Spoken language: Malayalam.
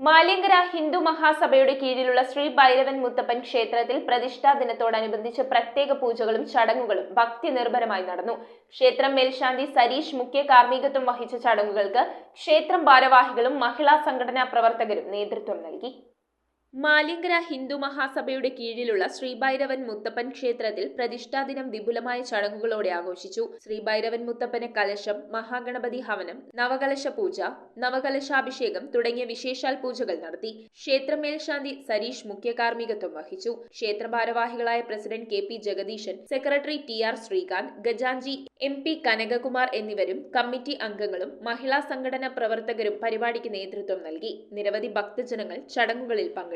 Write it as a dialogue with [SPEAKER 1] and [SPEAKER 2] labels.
[SPEAKER 1] മാലിങ്കര ഹിന്ദു മഹാസഭയുടെ കീഴിലുള്ള ശ്രീ ഭൈരവൻ മുത്തപ്പൻ ക്ഷേത്രത്തിൽ പ്രതിഷ്ഠാ ദിനത്തോടനുബന്ധിച്ച് പ്രത്യേക പൂജകളും ചടങ്ങുകളും ഭക്തി നിർഭരമായി നടന്നു. ക്ഷേത്രം മേൽശാന്തി സരീഷ് മുഖ്യ കാർമ്മികത്വം വഹിച്ച ചടങ്ങുകൾക്ക് ക്ഷേത്രം ഭാരവാഹികളും മഹിളാ സംഘടനാ പ്രവർത്തകരും നേതൃത്വം നൽകി. മാലിങ്കര ഹിന്ദു മഹാസഭയുടെ കീഴിലുള്ള ശ്രീഭൈരവൻ മുത്തപ്പൻ ക്ഷേത്രത്തിൽ പ്രതിഷ്ഠാദിനം വിപുലമായ ചടങ്ങുകളോടെ ആഘോഷിച്ചു. ശ്രീഭൈരവൻ മുത്തപ്പന് കലശം മഹാഗണപതി ഹവനം നവകലശ പൂജ നവകലശാഭിഷേകം തുടങ്ങിയ വിശേഷാൽ പൂജകൾ നടത്തി. ക്ഷേത്ര മേൽശാന്തി സരീഷ് മുഖ്യ കാർമ്മികത്വം വഹിച്ചു. ക്ഷേത്ര ഭാരവാഹികളായ president K P Jagadeesan secretary T R Sreekanth ഗജാൻജി M P Kanakakumar എന്നിവരും കമ്മിറ്റി അംഗങ്ങളും മഹിളാ സംഘടനാ പ്രവർത്തകരും പരിപാടിക്ക് നേതൃത്വം നൽകി. നിരവധി ഭക്തജനങ്ങൾ ചടങ്ങുകളിൽ പങ്കെടുത്തു.